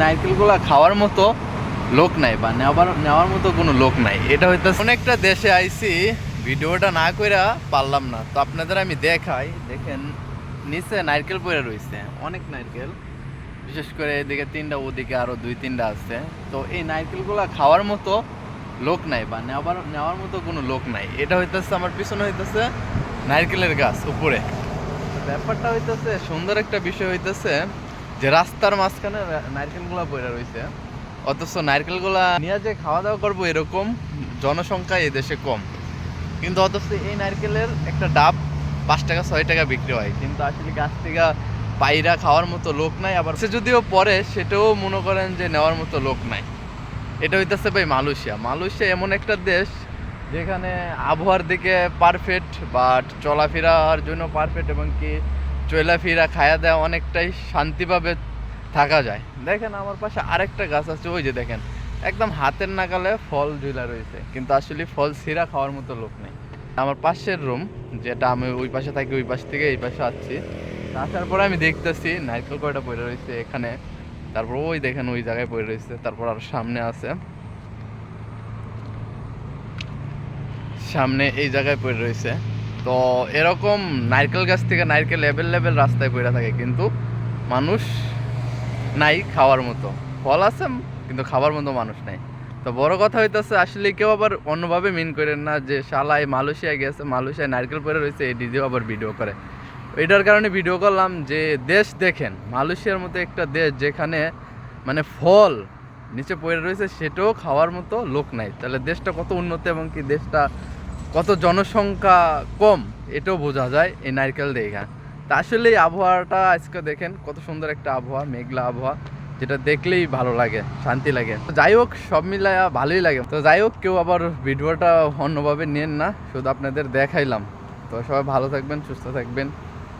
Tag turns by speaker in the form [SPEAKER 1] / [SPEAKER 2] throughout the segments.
[SPEAKER 1] নারকেলগুলো খাওয়ার মতো লোক নাই, বা নেওয়ার নেওয়ার মতো কোনো লোক নাই। এটা হয়তো অনেকটা দেশে আইসি ভিডিওটা না কইরা পারলাম না। তো আপনাদের আমি দেখাই। দেখেন, নিচে নারকেল পড়ে রয়েছে অনেক নারকেল। বিশেষ করে এদিকে তিনটা, ওদিকে আরও দুই, তিনটা আছে। তো এই নারকেলগুলো খাওয়ার মতো লোক নাই, বা নেওয়ার নেওয়ার মতো কোনো লোক নাই। এটা হইতেছে, আমার পিছনে হইতেছে নারকেলের গাছ, উপরে। ব্যাপারটা হইতেছে, সুন্দর একটা বিষয় হইতেছে যে রাস্তার মাঝখানে নারকেলগুলা পড়ে রয়েছে অথচ নারকেলগুলা নিয়ে যে খাওয়া দাওয়া করব এরকম জনসংখ্যা দেশে কম। কিন্তু অথচ এই নারকেলের একটা ডাব পাঁচ টাকা, ছয় টাকা বিক্রি হয়। কিন্তু আসলে গাছ থেকে পায়রা খাওয়ার মতো লোক নাই, আবার সে যদিও পরে, সেটাও মনে করেন যে নেওয়ার মতো লোক নাই। এটা হইতেছে ভাই মালয়েশিয়া। মালয়েশিয়া এমন একটা দেশ যেখানে আবহাওয়ার দিকে পারফেক্ট বাট চলাফেরার জন্য পারফেক্ট এবং কি চলাফেরা খায়া দেওয়া অনেকটাই শান্তিভাবে থাকা যায়। দেখেন আমার পাশে আরেকটা গাছ আছে, ওই যে দেখেন। একদম হাতের নাগালে ফল ঝুলা রয়েছে, কিন্তু আসলে ফল সিরা খাওয়ার মতো লোক নেই। আমার পাশের রুম যেটা আমি ওই পাশে থাকি, ওই পাশ থেকে এই পাশে আসছি। আসার পরে আমি দেখতেছি, নারকেল কয়টা পড়ে রয়েছে এখানে। তারপর ওই দেখেন, ওই জায়গায় পড়ে রয়েছে, তারপর আর সামনে আছে। সামনে এই জায়গায় পড়ে রয়েছে। তো এরকম নারকেল গাছ থেকে নারকেল লেভেল লেভেল রাস্তায় পড়ে থাকে, কিন্তু মানুষ নাই খাওয়ার মতো। ফল আছে, কিন্তু খাবার মতো মানুষ নাই। তো বড় কথা হইতেছে, আসলে কেউ আবার অন্যভাবে মিন করেন না যে শালায় মালয়েশিয়া গেছে, মালয়েশিয়ায় নারকেল পরে রয়েছে, এই দিদিও আবার ভিডিও করে। এটার কারণে ভিডিও করলাম যে দেশ দেখেন, মালয়েশিয়ার মতো একটা দেশ যেখানে মানে ফল নিচে পড়ে রয়েছে, সেটাও খাওয়ার মতো লোক নাই। তাহলে দেশটা কত উন্নত এবং কি দেশটা কত জনসংখ্যা কম, এটাও বোঝা যায় এই নারকেল দেখা। তা আসলে এই আবহাওয়াটা আজকে দেখেন, কত সুন্দর একটা আবহাওয়া, মেঘলা আবহাওয়া, যেটা দেখলেই ভালো লাগে, শান্তি লাগে। যাই হোক, সব মিলায়া ভালোই লাগে। তো যাই হোক, কেউ আবার ভিডিওটা অন্যভাবে নেন না, শুধু আপনাদের দেখাইলাম। তো সবাই ভালো থাকবেন, সুস্থ থাকবেন।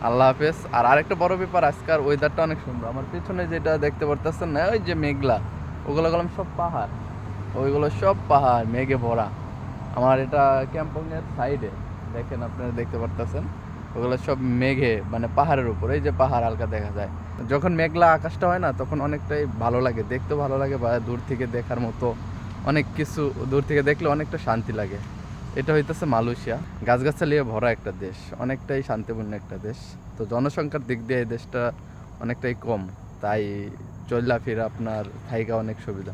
[SPEAKER 1] আল্লাহ হাফেজ। আর আরেকটা বড় ব্যাপার আজকাল ওয়েদারটা অনেক সুন্দর। আমার পিছনে যেটা দেখতে পারতেছেন না, ওই যে মেঘলা, ওগুলো গেলাম সব পাহাড়। ওইগুলো সব পাহাড়, মেঘে ভরা। আমার এটা ক্যাম্পং এর সাইডে দেখেন আপনারা দেখতে পারতেছেন। ওগুলো সব মেঘে মানে পাহাড়ের উপর। এই যে পাহাড় হালকা দেখা যায়। যখন মেঘলা আকাশটা হয় না, তখন অনেকটাই ভালো লাগে। দেখতে ভালো লাগে বা দূর থেকে দেখার মতো অনেক কিছু দূর থেকে দেখলে অনেকটা শান্তি লাগে। এটা হইতেছে মালয়েশিয়া। গাছগাছালিয়ে ভরা একটা দেশ। অনেকটাই শান্তিপূর্ণ একটা দেশ। তো জনসংখ্যার দিক দিয়ে এই দেশটা অনেকটাই কম। তাই চলাফেরা আপনার থাইকা অনেক সুবিধা।